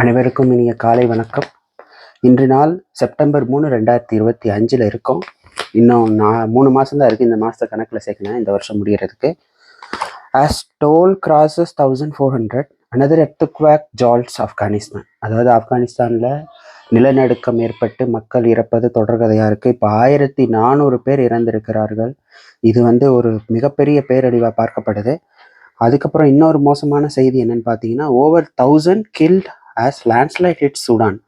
அனைவருக்கும் இனிய காலை வணக்கம். இன்று நாள் செப்டம்பர் மூணு ரெண்டாயிரத்தி இருபத்தி அஞ்சில் இருக்கோம். இன்னும் நான் மூணு மாதம் தான் இருக்குது இந்த மாதத்தை கணக்கில் சேர்க்கணும். இந்த வருஷம் முடிகிறதுக்கு as toll crosses thousand four hundred another earthquake jolts Afghanistan அதாவது ஆப்கானிஸ்தானில் நிலநடுக்கம் ஏற்பட்டு மக்கள் இறப்பது தொடர்கதையாக இருக்குது இப்போ ஆயிரத்தி நானூறு பேர் இறந்திருக்கிறார்கள். இது வந்து ஒரு மிகப்பெரிய பேரழிவாக பார்க்கப்படுது. அதுக்கப்புறம் இன்னொரு மோசமான செய்தி என்னன்னு பார்த்தீங்கன்னா over thousand killed as landslide hit Sudan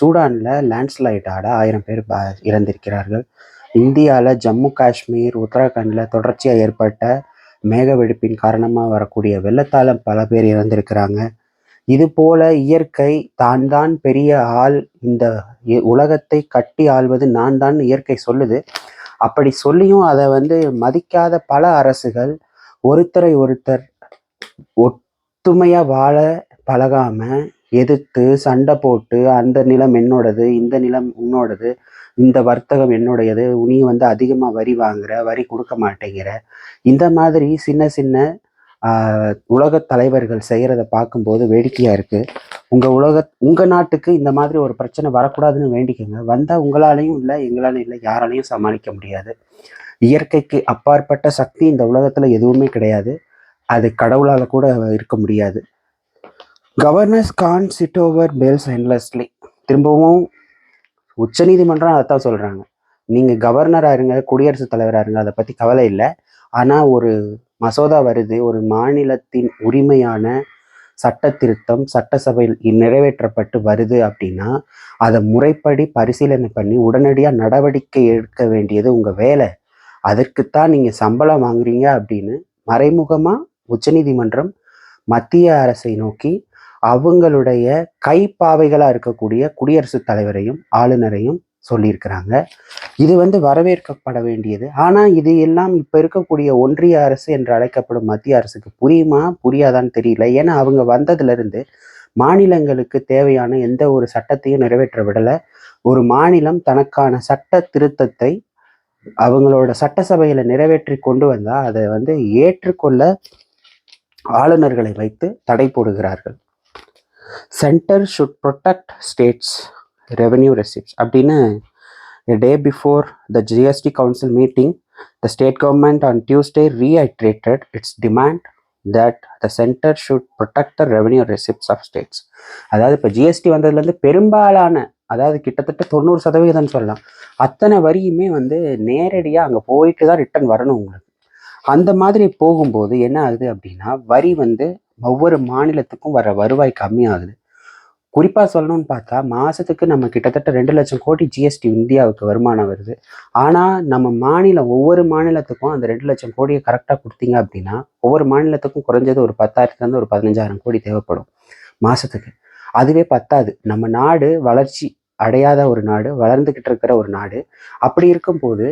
சூடானில் லேண்ட்ஸ்லைட்டாட ஆயிரம் பேர் ப- இறந்திருக்கிறார்கள். இந்தியாவில் ஜம்மு காஷ்மீர் உத்தரகாண்டில் தொடர்ச்சியாக ஏற்பட்ட மேக வெடிப்பின் காரணமாக வரக்கூடிய வெள்ளத்தால் பல பேர் இறந்திருக்கிறாங்க. இது போல இயற்கை தான் தான் பெரிய ஆள் இந்த இ- உலகத்தை கட்டி ஆள்வது நான் தான் இயற்கை சொல்லுது. அப்படி சொல்லியும் அதை வந்து மதிக்காத பல அரசுகள் ஒருத்தரை ஒருத்தர் ஒற்றுமையாக வாழ பழகாமல் எதிர்த்து சண்டை போட்டு அந்த நிலம் என்னோடது இந்த நிலம் உன்னோடது இந்த வர்த்தகம் என்னுடையது நீ வந்து அதிகமாக வரி வாங்குற வரி கொடுக்க மாட்டேங்கிற. இந்த மாதிரி சின்ன சின்ன உலகத் தலைவர்கள் செய்கிறத பார்க்கும்போது வேடிக்கையாக இருக்குது உங்கள் உலக உங்கள் நாட்டுக்கு இந்த மாதிரி ஒரு பிரச்சனை வரக்கூடாதுன்னு வேண்டிக்கோங்க. வந்தால் உங்களாலையும் இல்லை எங்களாலையும் இல்லை யாராலையும் சமாளிக்க முடியாது. இயற்கைக்கு அப்பாற்பட்ட சக்தி இந்த உலகத்தில் எதுவுமே கிடையாது. அது கடவுளால் கூட இருக்க முடியாது. Governors can sit over bills endlessly திரும்பவும் உச்சநீதிமன்றம் அதைத்தான் சொல்கிறாங்க நீங்கள் கவர்னராக இருங்க குடியரசுத் தலைவராக இருங்க அதை பற்றி கவலை இல்லை. ஆனால் ஒரு மசோதா வருது ஒரு மாநிலத்தின் உரிமையான சட்ட திருத்தம் சட்டசபையில் நிறைவேற்றப்பட்டு வருது அப்படின்னா அதை முறைப்படி பரிசீலனை பண்ணி உடனடியாக நடவடிக்கை எடுக்க வேண்டியது உங்கள் வேலை. அதற்குத்தான் நீங்கள் சம்பளம் வாங்குறீங்க அப்படின்னு மறைமுகமாக உச்சநீதிமன்றம் மத்திய அரசை நோக்கி அவங்களுடைய கைப்பாவைகளாக இருக்கக்கூடிய குடியரசுத் தலைவரையும் ஆளுநரையும் சொல்லியிருக்கிறாங்க. இது வந்து வரவேற்கப்பட வேண்டியது. ஆனால் இது எல்லாம் இப்போ இருக்கக்கூடிய ஒன்றிய அரசு என்று அழைக்கப்படும் மத்திய அரசுக்கு புரியுமா? புரியாதான்னு தெரியல. ஏன்னா அவங்க வந்ததுலேருந்து மாநிலங்களுக்கு தேவையான எந்த ஒரு சட்டத்தையும் நிறைவேற்ற விடலை. ஒரு மாநிலம் தனக்கான சட்ட திருத்தத்தை அவங்களோட சட்டசபையில நிறைவேற்றி கொண்டு வந்தா அதை வந்து ஏற்றுக்கொள்ள ஆளுநர்களை வைத்து தடை போடுகிறார்கள். Centre should protect states revenue receipts அப்படின்னு day before the GST council meeting the state government on Tuesday reiterated its demand that the centre should protect the revenue receipts of states அதாவது இப்போ ஜிஎஸ்டி வந்ததுலேருந்து பெரும்பாலான அதாவது கிட்டத்தட்ட தொண்ணூறு சதவீதம்னு சொல்லலாம் அத்தனை வரியுமே வந்து நேரடியாக அங்கே போயிட்டு தான் ரிட்டர்ன் வரணும் உங்களுக்கு. அந்த மாதிரி போகும்போது என்ன ஆகுது அப்படின்னா வரி வந்து ஒவ்வொரு மாநிலத்துக்கும் வர வருவாய் கம்மியாகுது. குறிப்பாக சொல்லணும்னு பார்த்தா மாதத்துக்கு நம்ம கிட்டத்தட்ட ரெண்டு லட்சம் கோடி ஜிஎஸ்டி இந்தியாவுக்கு வருமானம் வருது. ஆனால் நம்ம மாநிலம் ஒவ்வொரு மாநிலத்துக்கும் அந்த ரெண்டு லட்சம் கோடியை கரெக்டாக கொடுத்தீங்க அப்படின்னா ஒவ்வொரு மாநிலத்துக்கும் குறைஞ்சது ஒரு பத்தாயிரத்துலேருந்து ஒரு பதினஞ்சாயிரம் கோடி தேவைப்படும் மாதத்துக்கு அதுவே பத்தாது. நம்ம நாடு வளர்ச்சி அடையாத ஒரு நாடு வளர்ந்துக்கிட்டு இருக்கிற ஒரு நாடு. அப்படி இருக்கும்போது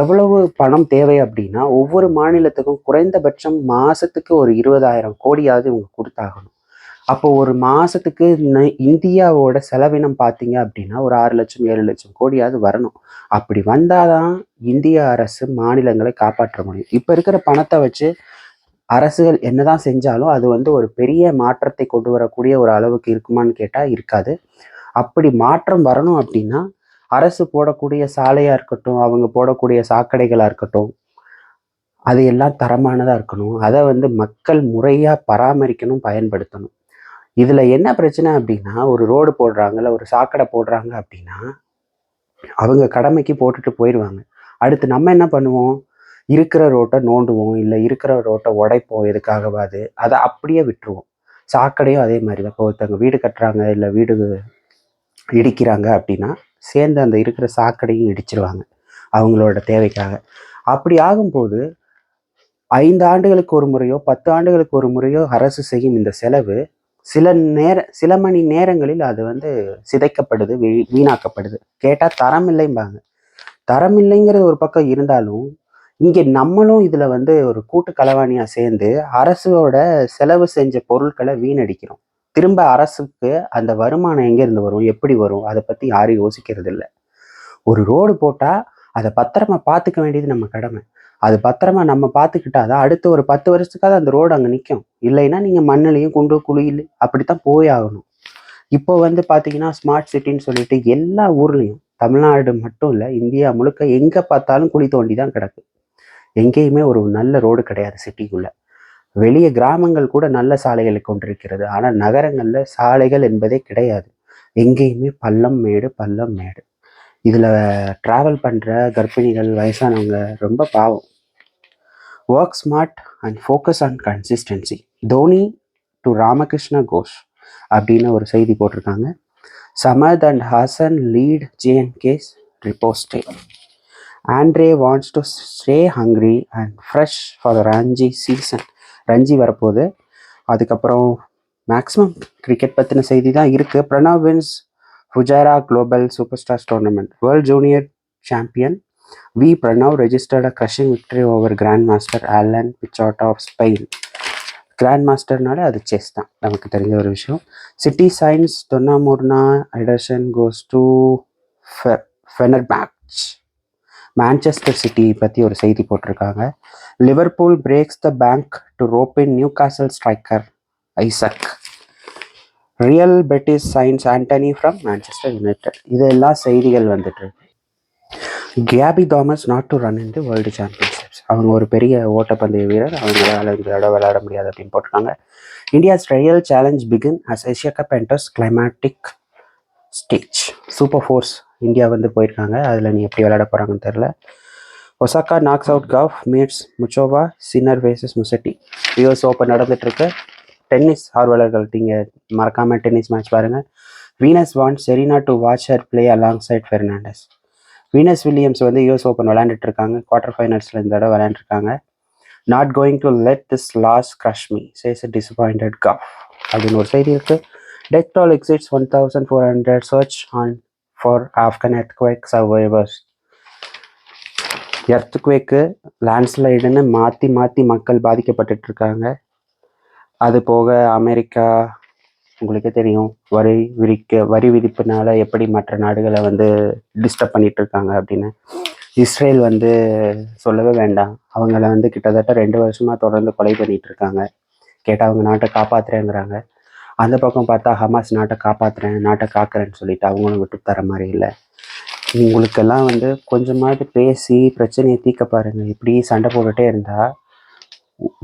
எவ்வளவு பணம் தேவை அப்படின்னா ஒவ்வொரு மாநிலத்துக்கும் குறைந்தபட்சம் மாசத்துக்கு ஒரு இருபதாயிரம் கோடியாவது இவங்க கொடுத்தாகணும். அப்போ ஒரு மாசத்துக்கு இந்தியாவோட செலவினம் பார்த்தீங்க அப்படின்னா ஒரு ஆறு லட்சம் ஏழு லட்சம் கோடியாவது வரணும். அப்படி வந்தாதான் இந்திய அரசு மாநிலங்களை காப்பாற்ற முடியும். இப்போ இருக்கிற பணத்தை வச்சு அரசுகள் என்னதான் செஞ்சாலும் அது வந்து ஒரு பெரிய மாற்றத்தை கொண்டு வரக்கூடிய ஒரு அளவுக்கு இருக்குமான்னு கேட்டால் இருக்காது. அப்படி மாற்றம் வரணும் அப்படின்னா அரசு போடக்கூடிய சாலையாக இருக்கட்டும் அவங்க போடக்கூடிய சாக்கடைகளாக இருக்கட்டும் அது எல்லாம் தரமானதாக இருக்கணும். அதை வந்து மக்கள் முறையாக பராமரிக்கணும் பயன்படுத்தணும். இதில் என்ன பிரச்சனை அப்படின்னா ஒரு ரோடு போடுறாங்கல்ல ஒரு சாக்கடை போடுறாங்க அப்படின்னா அவங்க கடமைக்கு போட்டுட்டு போயிடுவாங்க. அடுத்து நம்ம என்ன பண்ணுவோம்? இருக்கிற ரோட்டை நோண்டுவோம் இல்லை இருக்கிற ரோட்டை உடைப்போம் எதுக்காகவாது அதை அப்படியே விட்டுருவோம். சாக்கடையும் அதே மாதிரி தான் இப்போ ஒருத்தவங்க வீடு கட்டுறாங்க இல்லை வீடு இடிக்கிறாங்க அப்படின்னா சேர்ந்து அந்த இருக்கிற சாக்கடையும் இடிச்சிருவாங்க அவங்களோட தேவைக்காக. அப்படி ஆகும்போது ஐந்து ஆண்டுகளுக்கு ஒரு முறையோ பத்து ஆண்டுகளுக்கு ஒரு முறையோ அரசு செய்யும் இந்த செலவு சில நேர சில மணி நேரங்களில் அது வந்து சிதைக்கப்படுது வீ- வீணாக்கப்படுது. கேட்டால் தரம் இல்லைம்பாங்க. தரம் இல்லைங்கிறது ஒரு பக்கம் இருந்தாலும் இங்கே நம்மளும் இதில் வந்து ஒரு கூட்டு களவாணியாக சேர்ந்து அரசோட செலவு செஞ்ச பொருட்களை வீணடிக்கிறோம். திரும்ப அரசுக்கு அந்த வருமானம் எங்கேருந்து வரும்? எப்படி வரும்? அதை பற்றி யாரும் யோசிக்கிறது இல்லை ஒரு ரோடு போட்டால் அதை பத்திரமா பார்த்துக்க வேண்டியது நம்ம கடமை. அது பத்திரமா நம்ம பார்த்துக்கிட்டா தான் அடுத்த ஒரு பத்து வருஷத்துக்காவது அந்த ரோடு அங்கே நிற்கும் இல்லைன்னா நீங்கள் மண்ணிலையும் குண்டு குழியில் அப்படித்தான் போய் ஆகணும். இப்போ வந்து பார்த்தீங்கன்னா ஸ்மார்ட் சிட்டின்னு சொல்லிட்டு எல்லா ஊர்லேயும் தமிழ்நாடு மட்டும் இல்லை இந்தியா முழுக்க எங்கே பார்த்தாலும் குழி தோண்டி தான் கிடக்கு. எங்கேயுமே ஒரு நல்ல ரோடு கிடையாது சிட்டிக்குள்ளே. வெளிய கிராமங்கள் கூட நல்ல சாலைகளை கொண்டிருக்கிறது. ஆனால் நகரங்களில் சாலைகள் என்பதே கிடையாது. எங்கேயுமே பள்ளம் மேடு பள்ளம் மேடு. இதில் ட்ராவல் பண்ணுற கர்ப்பிணிகள் வயசானவங்க ரொம்ப பாவம். Work smart and focus on consistency Dhoni to Ramakrishna Ghosh அப்படின்னு ஒரு செய்தி போட்டிருக்காங்க. Samad and Hasan lead J and K's riposte Andre wants to stay hungry and fresh for the Ranji season Ranji வரப்போகுது. அதுக்கப்புறம் மேக்ஸிமம் கிரிக்கெட் பற்றின செய்தி தான் இருக்குது Pranav wins Fujairah global super stars tournament world junior champion V Pranav registered a crushing victory over grand master Alan Pichot of Spain grand மாஸ்டர்னாலே அது chess தான். நமக்கு தெரிஞ்ச ஒரு விஷயம். City signs தொன்னாமூர்னா Ederson goes to Fener match Manchester City பற்றி ஒரு செய்தி போட்டிருக்காங்க. Liverpool breaks the bank to rope in Newcastle striker Isak Real Betis signs Antony from Manchester United இதெல்லாம் செய்திகள் வந்துட்டு Gabby Thomas not to run in the world championships அவங்க ஒரு பெரிய ஓட்டப்பந்தய வீரர். அவங்களால இந்த தடவை விளையாட முடியாது அப்படின்னு போட்டிருக்காங்க. India's real challenge begins as Asia cup enters climactic stage super fours India வந்து போயிருக்காங்க. அதில் நீ எப்படி விளையாட போகிறாங்கன்னு தெரில Osaka knocks out Gauff meets Muchova Sinner vs Musetti US open நடந்துட்டுருக்கு. டென்னிஸ் ஆர்வலர்கள் நீங்கள் மறக்காமல் டென்னிஸ் மேட்ச் பாருங்கள் Venus want Serena to watch her play alongside Fernandez Venus Williams வந்து யூஎஸ் ஓப்பன் விளையாண்டுட்டு இருக்காங்க குவார்டர் ஃபைனல்ஸில் இந்த தடவை விளையாண்டுருக்காங்க not going to let this loss crush me says disappointed Gauff அப்படின்னு ஒரு செய்தி இருக்குது death toll exceeds one thousand four hundred search on for Afghan earthquake survivors எர்த்குவேக்கு லேண்ட்ஸ்லைடுன்னு மாற்றி மாற்றி மக்கள் பாதிக்கப்பட்டுட்டு இருக்காங்க அது போக அமெரிக்கா உங்களுக்கே தெரியும் வரி விரிக்க வரி விதிப்புனால எப்படி மற்ற நாடுகளை வந்து டிஸ்டர்ப் பண்ணிட்டு இருக்காங்க அப்படின்னு. இஸ்ரேல் வந்து சொல்லவே வேண்டாம். அவங்கள வந்து கிட்டத்தட்ட ரெண்டு வருஷமாக தொடர்ந்து கொலை பண்ணிட்டு இருக்காங்க கேட்டால் அவங்க நாட்டை காப்பாத்துறேங்கிறாங்க. அந்த பக்கம் பார்த்தா ஹமாஸ் நாட்டை காப்பாத்துறேன் நாட்டை காக்குறேன்னு சொல்லிட்டு அவங்களும் விட்டு தர மாதிரி இல்லை. உங்களுக்கெல்லாம் வந்து கொஞ்சமாவது பேசி பிரச்சனையை தீர்க்க பாருங்கள் இப்படி சண்டை போட்டுட்டே இருந்தால்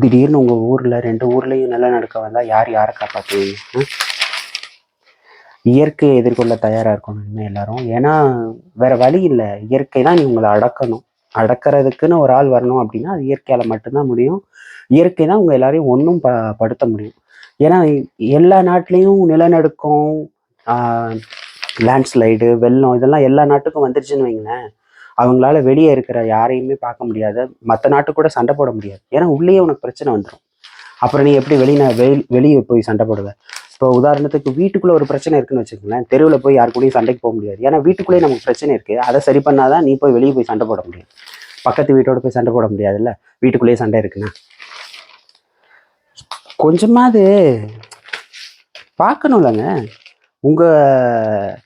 திடீர்னு உங்கள் ஊரில் ரெண்டு ஊர்லயும் நடக்க வந்தால் யார் யாரை காப்பாற்றுவீங்க இயற்கையை எதிர்கொள்ள தயாராக இருக்கணும் இனிமே எல்லாரும். ஏன்னா வேற வழி இல்லை. இயற்கை தான் நீ உங்களை அடக்கணும். அடக்கிறதுக்குன்னு ஒரு ஆள் வரணும் அப்படின்னா அது இயற்கையால் மட்டும்தான் முடியும். இயற்கை தான் உங்கள் எல்லாரையும் ஒன்றும் ப படுத்த முடியும். ஏன்னா எல்லா நாட்டிலையும் நிலநடுக்கம் லேண்ட்ஸ்லைடு வெள்ளம் இதெல்லாம் எல்லா நாட்டுக்கும் வந்துருச்சுன்னு வைங்களேன். அவங்களால வெளியே இருக்கிற யாரையுமே பார்க்க முடியாது மற்ற நாட்டு கூட சண்டை போட முடியாது. ஏன்னா உள்ளேயே உனக்கு பிரச்சனை வந்துடும் அப்புறம் நீ எப்படி வெளியே வெளி வெளியே போய் சண்டை போடுவ? இப்போ உதாரணத்துக்கு வீட்டுக்குள்ள ஒரு பிரச்சனை இருக்குன்னு வச்சுக்கோங்களேன். தெருவில் போய் யாரு கூடயும் சண்டைக்கு போக முடியாது. ஏன்னா வீட்டுக்குள்ளேயே நமக்கு பிரச்சனை இருக்கு. அதை சரி பண்ணாதான் நீ போய் வெளியே போய் சண்டை போட முடியும். பக்கத்து வீட்டோட போய் சண்டை போட முடியாதுல்ல? வீட்டுக்குள்ளேயே சண்டை இருக்குன்னா. கொஞ்சமாவது பார்க்கணும்லங்க. உங்கள்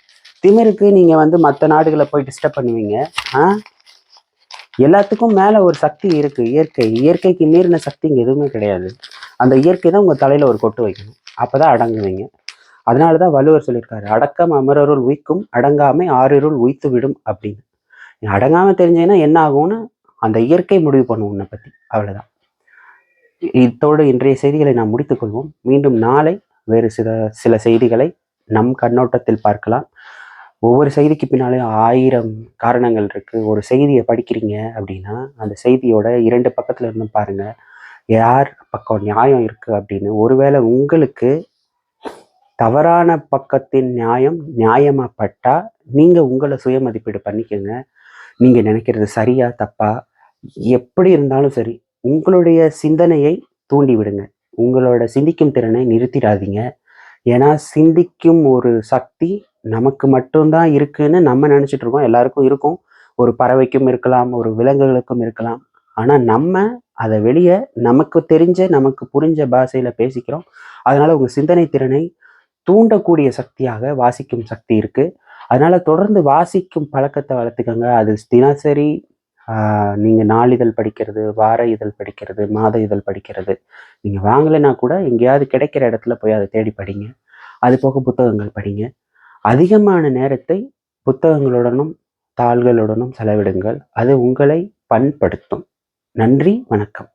திமிருக்கு நீங்க வந்து மற்ற நாடுகளை போய் டிஸ்டர்ப் பண்ணுவீங்க ஆ? எல்லாத்துக்கும் மேல ஒரு சக்தி இருக்கு இயற்கை. இயற்கைக்கு மீறின சக்தி இங்கே எதுவுமே கிடையாது. அந்த இயற்கை தான் உங்க தலையில ஒரு கொட்டு வைக்கணும். அப்பதான் அடங்குவீங்க. அதனாலதான் வள்ளுவர் சொல்லியிருக்காரு அடக்கம் அமரருள் உய்க்கும் அடங்காமை ஆறிருள் உய்த்து விடும் அப்படின்னு. நீ அடங்காம தெரிஞ்சீங்கன்னா என்ன ஆகும்னு அந்த இயற்கை முடிவு பண்ணும் உன்னை பத்தி. அவ்வளவுதான். இத்தோடு இன்றைய செய்திகளை நாம் முடித்துக்கொள்வோம் மீண்டும் நாளை வேறு சில சில செய்திகளை நம் கண்ணோட்டத்தில் பார்க்கலாம். ஒவ்வொரு செய்திக்கு பின்னாலே ஆயிரம் காரணங்கள் இருக்குது ஒரு செய்தியை படிக்கிறீங்க அப்படின்னா அந்த செய்தியோட இரண்டு பக்கத்தில் இருந்து பாருங்கள் யார் பக்கம் நியாயம் இருக்குது அப்படின்னு. ஒருவேளை உங்களுக்கு தவறான பக்கத்தின் நியாயம் நியாயமாகப்பட்டால் நீங்கள் உங்களை சுயமதிப்பீடு பண்ணிக்கோங்க. நீங்கள் நினைக்கிறது சரியா தப்பா? எப்படி இருந்தாலும் சரி உங்களுடைய சிந்தனையை தூண்டி விடுங்க. உங்களோட சிந்திக்கும் திறனை நிறுத்திடாதீங்க. ஏன்னா சிந்திக்கும் ஒரு சக்தி நமக்கு மட்டும்தான் இருக்குன்னு நம்ம நினச்சிட்டு இருக்கோம். எல்லாருக்கும் இருக்கும். ஒரு பறவைக்கும் இருக்கலாம் ஒரு விலங்குகளுக்கும் இருக்கலாம். ஆனால் நம்ம அதை வெளியே நமக்கு தெரிஞ்ச நமக்கு புரிஞ்ச பாஷையில் பேசிக்கிறோம். அதனால் உங்கள் சிந்தனை திறனை தூண்டக்கூடிய சக்தியாக வாசிக்கும் சக்தி இருக்குது அதனால் தொடர்ந்து வாசிக்கும் பழக்கத்தை வளர்த்துக்கோங்க. அது தினசரி நீங்கள் நாளிதழ் படிக்கிறது வார இதழ் படிக்கிறது மாத இதழ் படிக்கிறது. நீங்கள் வாங்கலைன்னா கூட எங்கேயாவது கிடைக்கிற இடத்துல போய் அதை தேடி படிங்க. அது போக புத்தகங்கள் படிங்க. அதிகமான நேரத்தை புத்தகங்களுடனும் தாள்களுடனும் செலவிடுங்கள். அது உங்களை பண்படுத்தும். நன்றி வணக்கம்.